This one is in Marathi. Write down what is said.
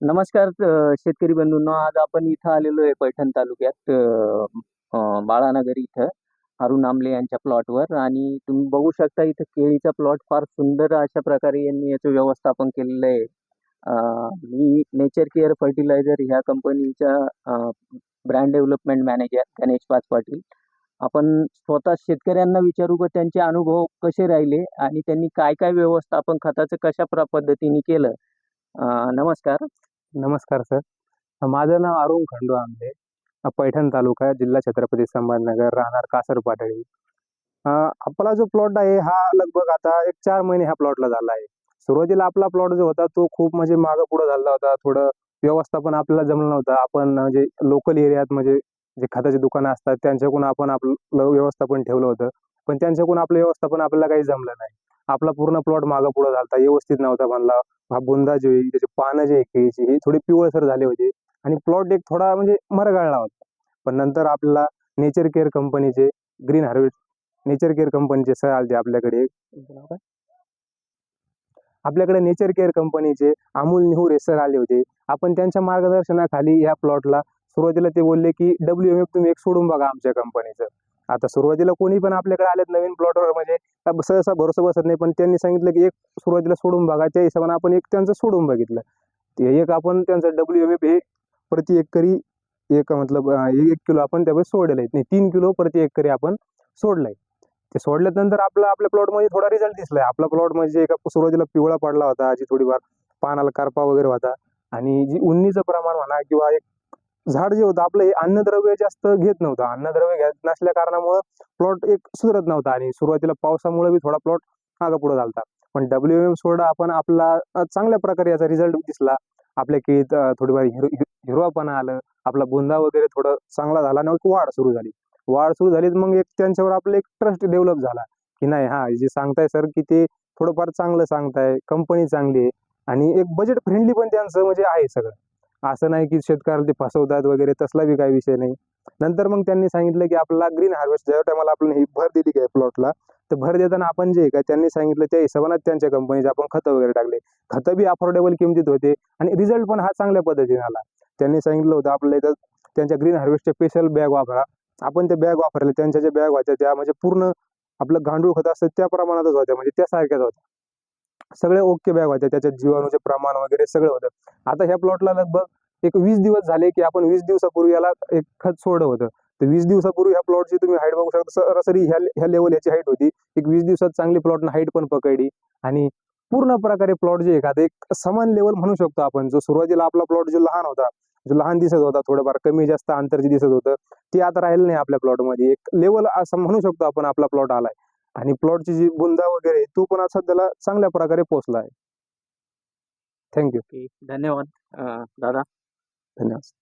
नमस्कार शेतकरी बंधूंना. आज आपण इथं आलेलो आहे पैठण तालुक्यात बाळानगर इथं अरुण आमले यांच्या प्लॉटवर. आणि तुम्ही बघू शकता इथं केळीचा प्लॉट फार सुंदर अशा प्रकारे यांनी याचं व्यवस्थापन केलेलं आहे. मी नेचर केअर फर्टिलायझर ह्या कंपनीच्या ब्रँड डेव्हलपमेंट मॅनेजर गणेश पाच पाटील. आपण स्वतः शेतकऱ्यांना विचारू का त्यांचे अनुभव कसे राहिले आणि त्यांनी काय काय व्यवस्थापन खताचं कशा प्र पद्धतीने केलं? नमस्कार. नमस्कार सर. माझं नाव अरुण खंडू आंबे पैठण तालुका जिल्हा छत्रपती संभाजीनगर राहणार कासर पाटळी. आपला जो प्लॉट आहे हा लगभग आता एक चार महिने ह्या प्लॉटला झाला आहे. सुरुवातीला आपला प्लॉट जो होता तो खूप म्हणजे मागं पुढं झाला होता. थोडं व्यवस्थापन आपल्याला जमलं नव्हतं. आपण म्हणजे लोकल एरियात म्हणजे जे खताची दुकानं असतात त्यांच्याकडून आपण आपलं व्यवस्थापन ठेवलं होतं. पण त्यांच्याकडून आपलं व्यवस्थापन आपल्याला काही जमलं नाही. आपला पूर्ण प्लॉट मागं पुढं झाला व्यवस्थित नव्हता बांधला हा बुंदा जे आहे त्याचे पानं जे केळीची ही थोडी पिवळसर झाले होते. आणि प्लॉट एक थोडा म्हणजे मरगळला होता. पण नंतर आपल्याला नेचर केअर कंपनीचे ग्रीन हार्वेस्ट नेचर केअर कंपनीचे सर आले आपल्याकडे. आपल्याकडे नेचर केअर कंपनीचे अमोल निहूरे सर आले होते. आपण त्यांच्या मार्गदर्शनाखाली या प्लॉटला सुरुवातीला ते बोलले की डब्ल्यू एम एफ तुम्ही एक सोडून बघा आमच्या कंपनीचं आता सुरुवातीला कोणी पण आपल्याकडे आलेत नवीन प्लॉटवर म्हणजे का सहसा भरोसा बसत नाही पण त्यांनी सांगितलं की एक सुरुवातीला सोडून बघा त्या हिशोबाने आपण एक त्यांचं सोडून बघितलं. ते एक आपण त्यांचं डब्ल्यू एम एफ हे प्रति एकरी एक मतलब एक किलो आपण त्यावेळेस सोडलेलं आहे. नाही तीन किलो प्रति एकरी आपण सोडलंय. ते सोडल्यानंतर आपला आपल्या प्लॉटमध्ये थोडा रिझल्ट दिसलाय. आपला प्लॉट म्हणजे एका सुरुवातीला पिवळा पडला होता जी थोडीफार पानाला करपा वगैरे होता. आणि जी उन्नीचं प्रमाण म्हणा किंवा एक झाड जे होतं आपलं हे अन्नद्रव्य जास्त घेत नव्हतं. अन्नद्रव्य घेत नसल्या कारणामुळं प्लॉट एक सुधरत नव्हता आणि सुरुवातीला पावसामुळे बी थोडा प्लॉट मागं पुढे झालता. पण डब्ल्यू एम सोडा आपण आपला चांगल्या प्रकारे याचा रिझल्ट दिसला. आपल्या केळीत थोडीफार हिरो हिर- हिरवापणा आलं. आपला बुंदा वगैरे थोडं चांगला झाला आणि वाढ सुरू झाली. वाढ सुरू झाली मग एक त्यांच्यावर आपलं एक ट्रस्ट डेव्हलप झाला. की नाही हा जे सांगताय सर की ते थोडंफार चांगलं सांगताय कंपनी चांगली आहे. आणि एक बजेट फ्रेंडली पण त्यांचं म्हणजे आहे सगळं. असं नाही की शेतकऱ्याला ते फसवतात वगैरे तसला बी काही विषय नाही. नंतर मग त्यांनी सांगितलं की आपला ग्रीन हार्वेस्ट ज्या टायमाला आपण ही भर दिली काय प्लॉटला तर भर देताना आपण जे काय त्यांनी सांगितलं त्या हिशोबाने त्यांच्या कंपनीचे आपण खतं वगैरे टाकले. खतं बी अफोर्डेबल किमतीत होते आणि रिझल्ट पण हा चांगल्या पद्धतीने आला. त्यांनी सांगितलं होतं आपल्या इथं त्यांच्या ग्रीन हार्वेस्टच्या स्पेशल बॅग वापरा. आपण त्या बॅग वापरल्या त्यांच्या ज्या बॅग होत्या त्या म्हणजे पूर्ण आपलं गांडूळ खत असतं त्या प्रमाणातच होत्या म्हणजे त्या सारख्याच होत्या. सगळे ओके बॅग होत्या त्याच्यात जीवाणूचे प्रमाण वगैरे सगळं होतं. आता ह्या प्लॉटला लगभग एक वीस दिवस झाले की आपण वीस दिवसापूर्वी याला एक खत सोडलं होतं. तर वीस दिवसापूर्वी ह्या प्लॉटची तुम्ही हाईट बघू शकता. सरासरी ह्या ह्या लेवल याची हाईट होती. एक वीस दिवसात चांगली प्लॉटनं हाईट पण पकडली. आणि पूर्ण प्रकारे प्लॉट जे आहे एक समान लेवल म्हणू शकतो आपण. जो सुरुवातीला आपला प्लॉट जो लहान होता जो लहान दिसत होता थोडंफार कमी जास्त अंतर जे दिसत होतं ते आता राहिलं नाही आपल्या प्लॉटमध्ये एक लेवल असं म्हणू शकतो आपण आपला प्लॉट आलाय. आणि प्लॉटची जी बुंदा वगैरे आहे, तो पण आता सध्याला चांगल्या प्रकारे पोहोचला आहे. थँक्यू धन्यवाद. दादा. धन्यवाद.